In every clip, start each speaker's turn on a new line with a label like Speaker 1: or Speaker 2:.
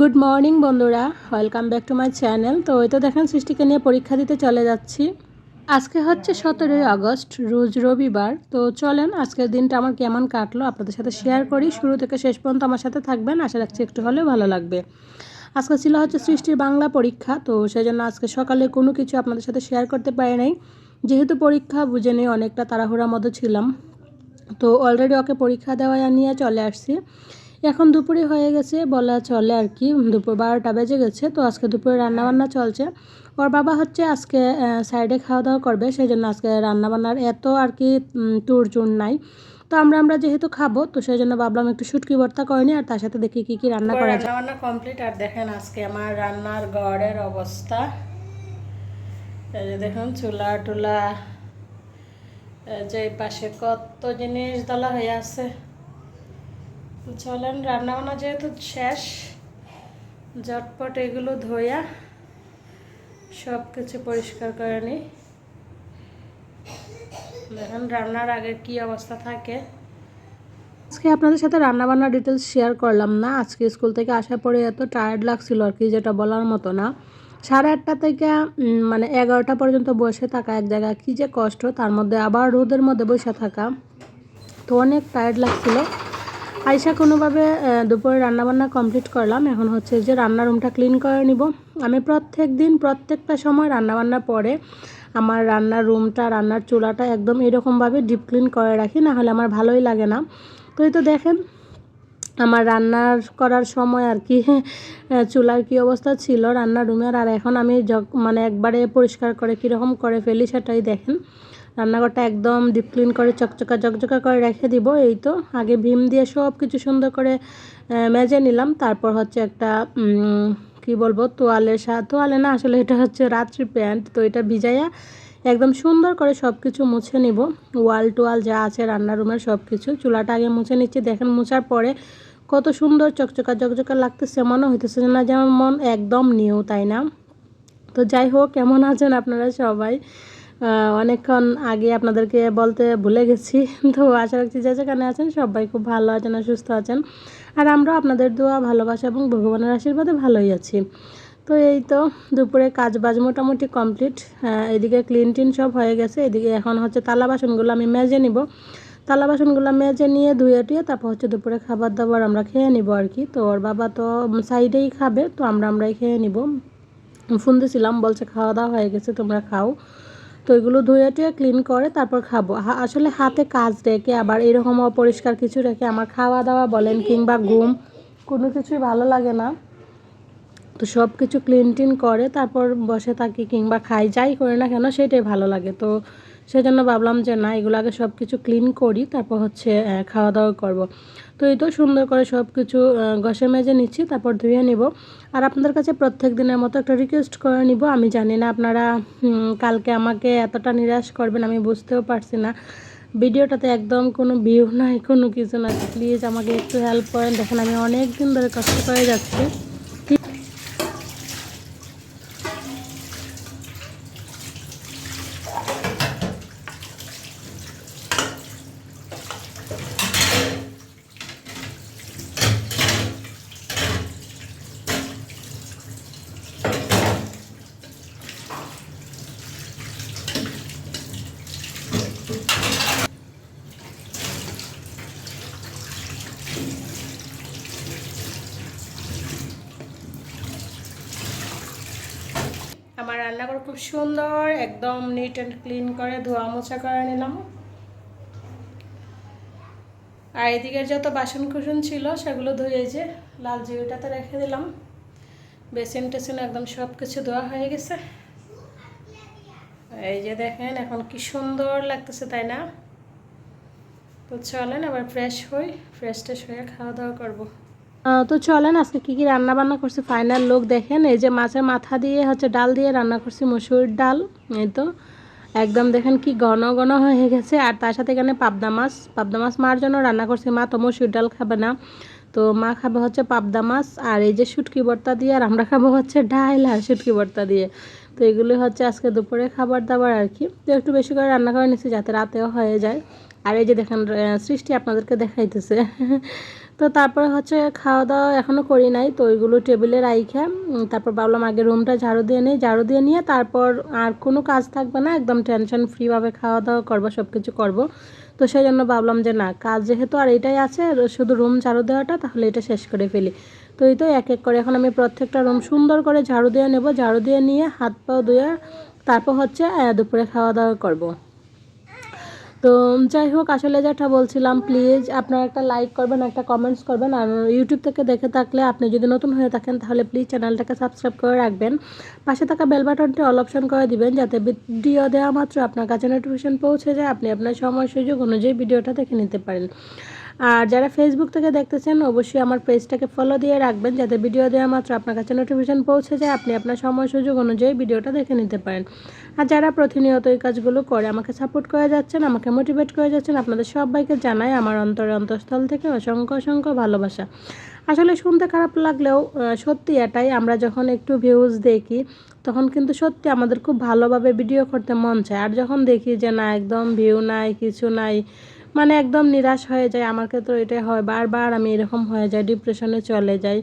Speaker 1: Good morning বন্ধুরা। Welcome back to my channel তো ওই তো দেখেন, সৃষ্টিকে নিয়ে পরীক্ষা দিতে চলে যাচ্ছি। আজকে হচ্ছে সতেরোই আগস্ট, রোজ রবিবার। তো চলেন, আজকের দিনটা আমার কেমন কাটলো আপনাদের সাথে শেয়ার করি। শুরু থেকে শেষ পর্যন্ত আমার সাথে থাকবেন। আশা রাখছি একটু হলেও ভালো লাগবে। আজকে ছিল হচ্ছে সৃষ্টির বাংলা পরীক্ষা। তো সেই জন্য আজকে সকালে কোনো কিছু আপনাদের সাথে শেয়ার করতে পারি নাই। যেহেতু পরীক্ষা বুঝে নিয়ে অনেকটা তাড়াহুড়ার মধ্যে ছিলাম। তো অলরেডি ওকে পরীক্ষা দেওয়া নিয়ে চলে আসছি। এখন দুপুরে হয়ে গেছে বলা চলে আর কি দুপুর বারোটা বেজে গেছে তো আজকে দুপুরে রান্নাবান্না চলছে। ওর বাবা হচ্ছে আজকে সাইডে খাওয়া দাওয়া করবে সেই জন্য আজকে রান্নাবান্নার এত আর কি টুর চুর নাই। তো আমরা আমরা যেহেতু খাব তো সেই জন্য ভাবলাম একটু শুটকি ভর্তা করিনি আর তার সাথে দেখি কি কি রান্না করা যায়। রান্না কমপ্লিট আর দেখেন আজকে আমার রান্নার গড়ের অবস্থা। দেখুন, চুলা, টুলা যে পাশে কত জিনিস দলা হয়ে আছে। চলেন রান্না বান্না যেহেতু শেষ, ঝটপট এগুলো ধোয়া সব কিছু পরিষ্কার করে নিই দেখেন, রান্নার আগে কি অবস্থা থাকে। আজকে আপনাদের সাথে রান্নাবান্নার ডিটেলস শেয়ার করলাম না। আজকে স্কুল থেকে আসার পরে এত টায়ার্ড লাগছিল আর কি, যেটা বলার মতো না। সাড়ে আটটা থেকে মানে এগারোটা পর্যন্ত বসে থাকা এক জায়গায় কী যে কষ্ট। তার মধ্যে আবার রোদের মধ্যে বসে থাকা। তো অনেক টায়ার্ড লাগছিল। আইসা কোনোভাবে দুপুরে রান্নাবান্না কমপ্লিট করলাম। এখন হচ্ছে যে রান্নার রুমটা ক্লিন করে নিব। আমি প্রত্যেক দিন, প্রত্যেকটা সময় রান্নাবান্নার পরে আমার রান্নার রুমটা রান্নার চুলাটা একদম এরকমভাবে ডিপ ক্লিন করে রাখি না হলে আমার ভালোই লাগে না। তো এই তো দেখেন আমার রান্নার করার সময় আর কি চুলার কি অবস্থা ছিল রান্নার রুমের আর এখন আমি মানে একবারে পরিষ্কার করে কীরকম করে ফেলি সেটাই দেখেন। রান্নাঘরটা একদম ডিপ ক্লিন করে চকচকা চকচকা করে রেখে দিব, এই তো। আগে ভীম দিয়ে সব কিছু সুন্দর করে মেজে নিলাম, তারপর হচ্ছে একটা কি বলব, তোয়ালের সা, তোয়ালে না আসলে এটা হচ্ছে রাত্রি প্যান্ট, তো এটা ভিজাইয়া একদম সুন্দর করে সব কিছু মুছে নিব। ওয়াল টোয়াল যা আছে রান্নার রুমের সব কিছু চুলাটা আগে মুছে নিচ্ছি, দেখেন মুছার পরে কত সুন্দর চকচকা চকচকা লাগতেছে মনে হইতেছে না যেমন মন একদম নিউ, তাই না? তো যাই হোক, কেমন আছেন আপনারা সবাই? অনেকক্ষণ আগে আপনাদেরকে বলতে ভুলে গেছি, তো আশা রাখছি যে যেখানে আছেন সবাই খুব ভালো আছেন আর সুস্থ আছেন। আর আমরা আপনাদের দোয়া, ভালোবাসা এবং ভগবানের আশীর্বাদে ভালোই আছি। তো এই তো দুপুরে কাজ বাজ মোটামুটি কমপ্লিট। এদিকে ক্লিন টিন সব হয়ে গেছে, এদিকে এখন হচ্ছে তালা বাসনগুলো আমি মেজে নিব। থালা বাসনগুলো মেজে নিয়ে ধুয়ে টুয়ে তারপর হচ্ছে দুপুরে খাবার দাবার আমরা খেয়ে নিব আর কি। তো ওর বাবা তো সাইডেই খাবে, তো আমরা আমরাই খেয়ে নিব। ফোন দিয়েছিলাম বলছে খাওয়া দাওয়া হয়ে গেছে, তোমরা খাও। তো এগুলো ধুয়ে টুয়ে ক্লিন করে তারপর খাব। আসলে হাতে কাজ রেখে, আবার এরকম অপরিষ্কার কিছু রেখে আমার খাওয়া দাওয়া বলেন কিংবা ঘুম, কোনো কিছুই ভালো লাগে না। তো সব কিছু ক্লিন টিন করে তারপর বসে থাকি কিংবা খাই, যাই করে না কেন, সেটাই ভালো লাগে। তো সেজন্য ভাবলাম যে না, এগুলো আগে সব কিছু ক্লিন করি, তারপর হচ্ছে খাওয়া দাওয়া করব। তো এই তো সুন্দর করে সব কিছু ঘষে মেজে নিচ্ছি, তারপর ধুয়ে নিব। আর আপনাদের কাছে প্রত্যেক দিনের মতো একটা রিকোয়েস্ট করে নিব। আমি জানি না আপনারা কালকে আমাকে এতটা নিরাশ করবেন, আমি বুঝতেও পারছি না। ভিডিওটাতে একদম কোনো ভিউ নাই, কোনো কিছু না প্লিজ আমাকে একটু হেল্প করেন। দেখেন আমি অনেক দিন ধরে কষ্ট করে যাচ্ছি। আমার রান্নাঘর খুব সুন্দর, একদম নিট অ্যান্ড ক্লিন করে ধোয়া মোছা করে নিলাম। আর এদিকে যত বাসন কুসন ছিল সেগুলো ধুয়ে যে লাল জিউটাতে রেখে দিলাম। বেসিন টেসিন একদম সব কিছু ধোয়া হয়ে গেছে। এই যে দেখেন এখন কি সুন্দর লাগতেছে, তাই না? তো চলেন, আবার ফ্রেশ হই ফ্রেশ ট্রেশ হয়ে খাওয়া দাওয়া করব। তো চলেন, আজকে কি কি রান্না বান্না করছি? ফাইনাল লোক দেখেন, এই যে মাছের মাথা দিয়ে হচ্ছে ডাল দিয়ে রান্না করছি, মসুর ডাল, এই তো। একদম দেখেন কি ঘন ঘন হয়ে গেছে, আর তার সাথে এখানে পাবদা মাছ। পাবদা মাছ মার জন্য রান্না করছি, মা তো মসুর ডাল খাবে না। তো মা খাবে হচ্ছে পাবদা মাছ, আর এই যে শুটকি ভর্তা দিয়ে, আর আমরা খাব হচ্ছে ডাল আর শুটকি ভর্তা দিয়ে। তো এগুলো হচ্ছে আজকে দুপুরে খাবার দাবার আর কি। তো একটু বেশি করে রান্না করে নিচ্ছি যাতে রাতেও হয়ে যায়। আর এই যে দেখেন সৃষ্টি আপনাদেরকে দেখাইতেছে। তো তারপরে হচ্ছে খাওয়া দাওয়া এখনও করি নাই, তো ওইগুলো টেবিলে রাইখে তারপর ভাবলাম আগে রুমটা ঝাড়ু দিয়ে নিই, ঝাড়ু দিয়ে নিয়ে তারপর আর কোনো কাজ থাকবে না, একদম টেনশন ফ্রিভাবে খাওয়া দাওয়া করব সব কিছু করব। তো সেই জন্য ভাবলাম যে না, কাজ যেহেতু আর এটাই আছে শুধু রুম ঝাড়ু দেওয়াটা, তাহলে এটা শেষ করে ফেলি। তো এই তো এক এক করে এখন আমি প্রত্যেকটা রুম সুন্দর করে ঝাড়ু দিয়ে নেব, ঝাড়ু দিয়ে নিয়ে হাত পাও ধুয়ে তারপর হচ্ছে দুপুরে খাওয়া দাওয়া করব। তো যাই হোক, আসলে যেটা বলছিলাম প্লিজ আপনারা একটা লাইক করবেন, একটা কমেন্টস করবেন, আর ইউটিউব থেকে দেখে থাকলে আপনি যদি নতুন হয়ে থাকেন, তাহলে প্লিজ চ্যানেলটাকে সাবস্ক্রাইব করে রাখবেন। পাশে থাকা বেল বাটনটি অল অপশন করে দিবেন, যাতে ভিডিও দেওয়া মাত্র আপনার কাছে নোটিফিকেশন পৌঁছে যায়, আপনি আপনার সময় সুযোগ অনুযায়ী ভিডিওটা দেখে নিতে পারেন। আর যারা ফেসবুক থেকে দেখতেছেন, অবশ্যই আমার পেজটাকে ফলো দিয়ে রাখবেন, যাতে ভিডিও দেওয়া মাত্র আপনার কাছে নোটিফিকেশন পৌঁছে যায়, আপনি আপনার সময় সুযোগ অনুযায়ী ভিডিওটা দেখে নিতে পারেন। আর যারা প্রতিনিয়ত এই কাজগুলো করে আমাকে সাপোর্ট করে যাচ্ছেন, আমাকে মোটিভেট করে যাচ্ছেন, আপনাদের সবাইকে জানাই আমার অন্তরে অন্তঃস্থল থেকে অসংখ্য অসংখ্য ভালোবাসা। আসলে শুনতে খারাপ লাগলেও সত্যি এটাই, আমরা যখন একটু ভিউজ দেখি, তখন কিন্তু সত্যি আমাদের খুব ভালোভাবে ভিডিও করতে মন চায়। আর যখন দেখি যে না, একদম ভিউ নাই, কিছু নাই মানে একদম নিরাশ হয়ে যায়। আমার ক্ষেত্রে এটাই হয়। বারবার আমি এরকম হয়ে যাই ডিপ্রেশনে চলে যাই।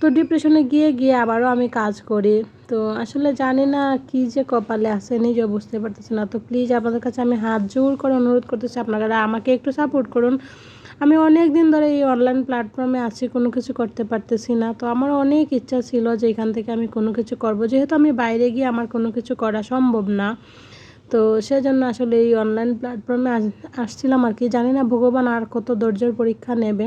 Speaker 1: তো ডিপ্রেশনে গিয়ে গিয়ে আবারও আমি কাজ করি। তো আসলে জানি না কি যে কপালে আছে, নিজেও বুঝতে পারতেছি না। তো প্লিজ আপনাদের কাছে আমি হাত জোর করে অনুরোধ করতেছি, আপনারা আমাকে একটু সাপোর্ট করুন। আমি অনেক দিন ধরে এই অনলাইন প্ল্যাটফর্মে আছি, কোনো কিছু করতে পারতেছি না। তো আমার অনেক ইচ্ছা ছিল যে এখান থেকে আমি কোনো কিছু করব। যেহেতু আমি বাইরে গিয়ে আমার কোনো কিছু করা সম্ভব না। তো সেজন্য আসলে এই অনলাইন প্ল্যাটফর্মে আসছিলাম আর কি। জানি না, ভগবান আর কত ধৈর্যের পরীক্ষা নেবে।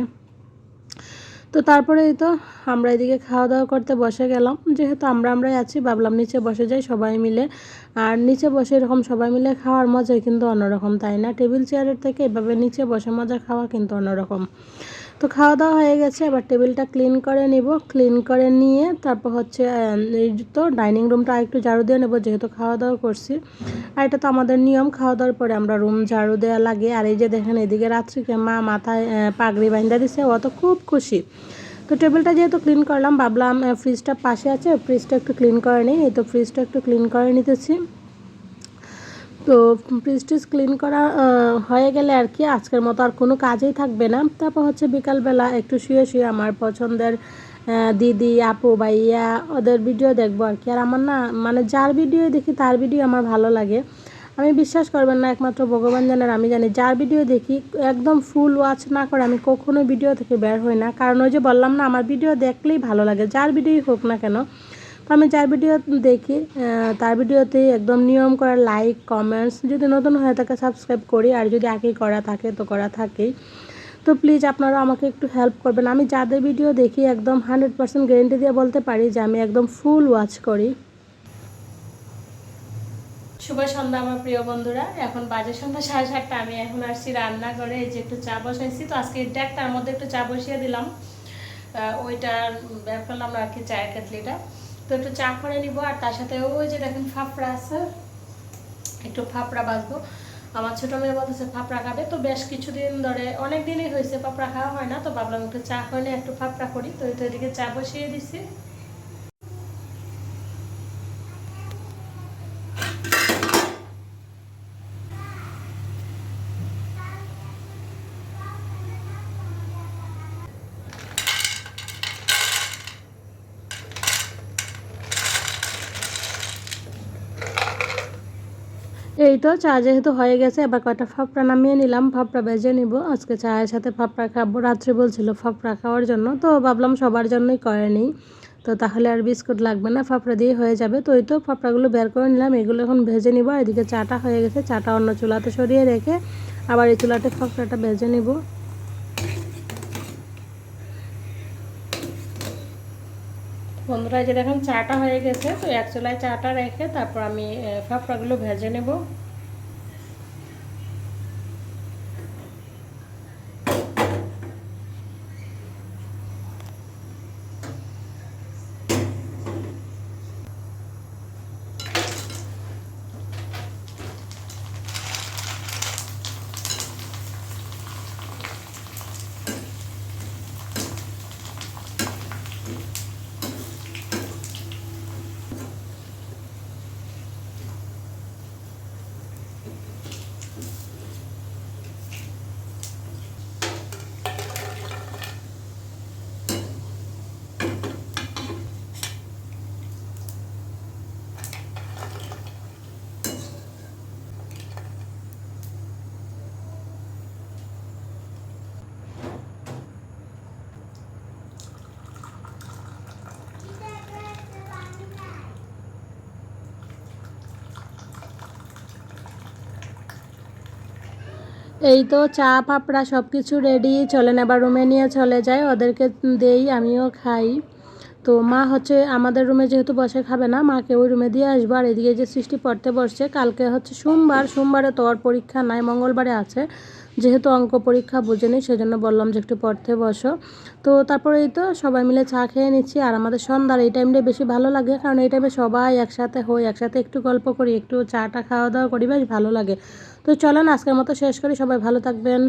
Speaker 1: তো তারপরে এই তো আমরা এদিকে খাওয়া দাওয়া করতে বসে গেলাম। যেহেতু আমরা আমরাই আছি, ভাবলাম নিচে বসে যাই সবাই মিলে। আর নিচে বসে এরকম সবাই মিলে খাওয়ার মজাই কিন্তু অন্যরকম, তাই না? টেবিল, চেয়ারের থেকে এভাবে নিচে বসে মজা খাওয়া কিন্তু অন্যরকম। তো খাওয়া দাওয়া হয়ে গেছে, এবার টেবিলটা ক্লিন করে নিব। ক্লিন করে নিয়ে তারপর হচ্ছে তো ডাইনিং রুমটা একটু ঝাড়ু দিয়ে নেব, যেহেতু খাওয়া দাওয়া করছি। আর এটা তো আমাদের নিয়ম খাওয়া দাওয়ার পরে আমরা রুম ঝাড়ু দেওয়া লাগে। আর এই যে দেখেন, এদিকে রাত্রিকে মা মাথায় পাগড়ি বাইন্দা দিছে, ও তো খুব খুশি। তো টেবিলটা যেহেতু ক্লিন করলাম, ভাবলাম ফ্রিজটা পাশে আছে, ফ্রিজটা একটু ক্লিন করে নিই। এই তো ফ্রিজটা একটু ক্লিন করে নিতেছি। তো ফ্রিজ টিজ ক্লিন করা হয়ে গেলে আর কি আজকের মতো আর কোনো কাজেই থাকবে না। তারপর হচ্ছে বিকালবেলা একটু শুয়ে শুয়ে আমার পছন্দের দিদি, আপু, ভাইয়া, ওদের ভিডিও দেখব আর কি। আর আমার না মানে যার ভিডিও দেখি তার ভিডিও আমার ভালো লাগে। আমি বিশ্বাস করবেন না, একমাত্র ভগবান জানেন আমি জানি। যার ভিডিও দেখি একদম ফুল ওয়াচ না করে আমি কখনো ভিডিও থেকে বের হই না। কারণ ওই যে বললাম না, আমার ভিডিও দেখলেই ভালো লাগে। যার ভিডিওই হোক না কেন তো আমি যার ভিডিও দেখি তার ভিডিওতে একদম নিয়ম করা লাইক কমেন্টস যদি নতুন হয়ে থাকে সাবস্ক্রাইব করি আর যদি আগেই করা থাকে তো করা থাকেই। তো প্লিজ আপনারা আমাকে একটু হেল্প করবেন। আমি যাদের ভিডিও দেখি একদম হান্ড্রেড পার্সেন্ট গ্যারেন্টি দিয়ে বলতে পারি যে আমি একদম ফুল ওয়াচ করি। শুভ সন্ধ্যা আমার প্রিয় বন্ধুরা। এখন বাজে সন্ধ্যা সাড়ে সাতটা। আমি এখন আসছি রান্না করে এই যে একটু চা বসাইছি। তো আজকে ডেকটার মধ্যে একটু চা বসিয়ে দিলাম। আহ, ওইটা বের করলাম আর কি চায়ের কেটলিটা। তো একটু চা করে নিব, আর তার সাথে ওই যে দেখেন ফাফড়া আছে, একটু ফাফড়া বাঁচবো। আমার ছোটো মেয়ে বলতেছে, ফাফড়া খাবে? তো বেশ কিছুদিন ধরে, অনেক দিনই হয়েছে, ফাফড়া খাওয়া হয় না, তো ভাবলাম একটু চা করে একটু ফাফড়া করি। তো এদিকে চা বসিয়ে দিছি। এই তো চা যেহেতু হয়ে গেছে, এবার কয়টা ফাপড়া নামিয়ে নিলাম, ফাপড়া বেজে নিব। আজকে চায়ের সাথে ফাপড়া খাব। রাত্রে বলছিল ফাপড়া খাওয়ার জন্য, তো ভাবলাম সবার জন্যই করে নিই। তো তাহলে আর বিস্কুট লাগবে না, ফাপড়া দিয়ে হয়ে যাবে। তো ওই তো ফাপড়াগুলো বের করে নিলাম, এগুলো এখন ভেজে নিব। এদিকে চাটা হয়ে গেছে, চাটা অন্য চুলাতে সরিয়ে রেখে আবার এই চুলাতে ফাপড়াটা ভেজে নিব। বন্ধুরা যে দেখুন চাটা হয়ে গেছে তো এক চুলায় চাটা রেখে তারপর আমি আহ, ফাপড়াগুলো ভেজে নেব। এই তো চা পাপড়া সব কিছু রেডি চলেন এবার রুমে নিয়ে চলে যায় ওদেরকে দেই, আমিও খাই। তো মা হচ্ছে আমাদের রুমে যেহেতু বসে খাবে না, মাকে ওই রুমে দিয়ে আসব। আর এদিকে যে সৃষ্টি পড়তে বসছে, কালকে হচ্ছে সোমবার, সোমবারে তো ওর পরীক্ষা নাই, মঙ্গলবারে আছে। যেহেতু অঙ্ক পরীক্ষা বুঝেনি, সেজন্য বললাম যে একটু পড়তে বসো। তো তারপরে এই তো সবাই মিলে চা খেয়ে নিচ্ছি। আর আমাদের সন্ধ্যার এই টাইমটা বেশি ভালো লাগে, কারণ এই টাইমে সবাই একসাথে হই, একসাথে একটু গল্প করি, একটু চাটা খাওয়া দাওয়া করি, বেশ ভালো লাগে। তো চলেন আজকের মতো শেষ করি সবাই ভালো থাকবেন।